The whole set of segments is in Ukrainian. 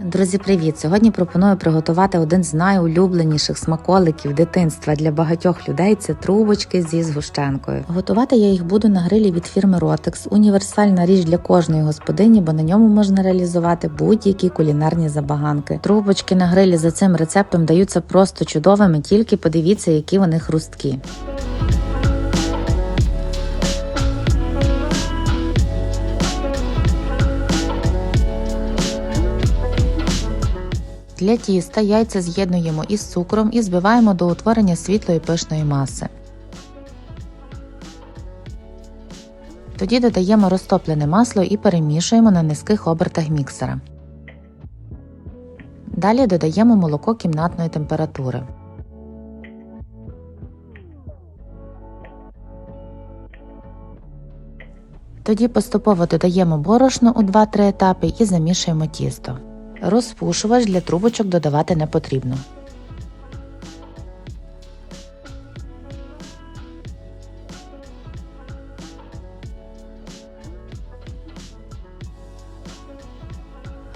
Друзі, привіт! Сьогодні пропоную приготувати один з найулюбленіших смаколиків дитинства для багатьох людей це трубочки зі згущенкою. Готувати я їх буду на грилі від фірми Rotex. Універсальна річ для кожної господині, бо на ньому можна реалізувати будь-які кулінарні забаганки. Трубочки на грилі за цим рецептом даються просто чудовими, тільки подивіться, які вони хрусткі. Для тіста яйця з'єднуємо із цукром і збиваємо до утворення світлої пишної маси. Тоді додаємо розтоплене масло і перемішуємо на низьких обертах міксера. Далі додаємо молоко кімнатної температури. Тоді поступово додаємо борошно у 2-3 етапи і замішуємо тісто. Розпушувач для трубочок додавати не потрібно.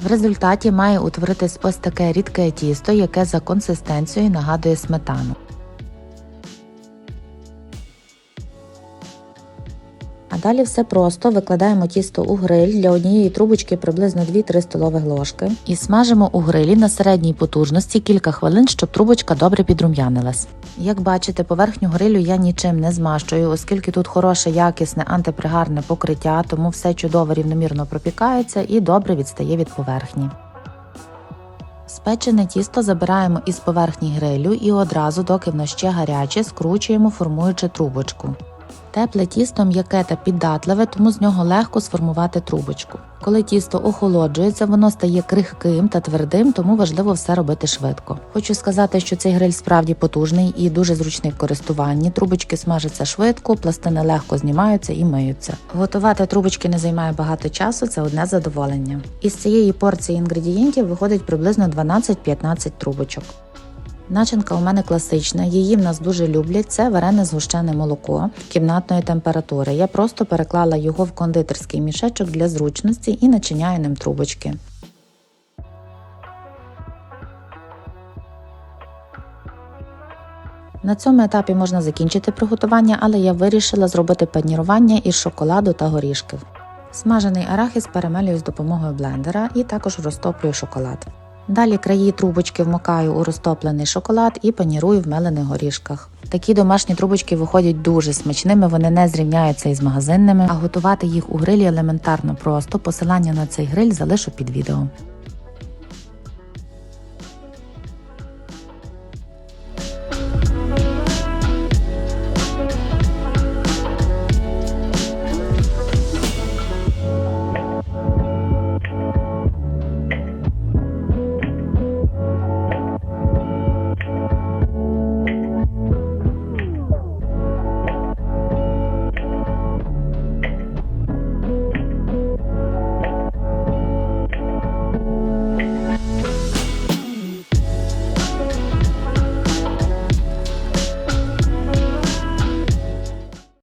В результаті має утворитись ось таке рідке тісто, яке за консистенцією нагадує сметану. Далі все просто викладаємо тісто у гриль для однієї трубочки приблизно 2-3 столових ложки і смажимо у грилі на середній потужності кілька хвилин, щоб трубочка добре підрум'янилась. Як бачите, поверхню грилю я нічим не змащую, оскільки тут хороше якісне антипригарне покриття, тому все чудово рівномірно пропікається і добре відстає від поверхні. Спечене тісто забираємо із поверхні грилю і одразу, доки воно ще гаряче, скручуємо, формуючи трубочку. Тепле тісто м'яке та піддатливе, тому з нього легко сформувати трубочку. Коли тісто охолоджується, воно стає крихким та твердим, тому важливо все робити швидко. Хочу сказати, що цей гриль справді потужний і дуже зручний в користуванні. Трубочки смажаться швидко, пластини легко знімаються і миються. Готувати трубочки не займає багато часу, це одне задоволення. Із цієї порції інгредієнтів виходить приблизно 12-15 трубочок. Начинка у мене класична, її в нас дуже люблять. Це варене згущене молоко кімнатної температури. Я просто переклала його в кондитерський мішечок для зручності і начиняю ним трубочки. На цьому етапі можна закінчити приготування, але я вирішила зробити панірування із шоколаду та горішків. Смажений арахіс перемелюю з допомогою блендера і також розтоплюю шоколад. Далі краї трубочки вмикаю у розтоплений шоколад і панірую в мелених горішках. Такі домашні трубочки виходять дуже смачними, вони не зрівняються із магазинними, а готувати їх у грилі елементарно просто. Посилання на цей гриль залишу під відео.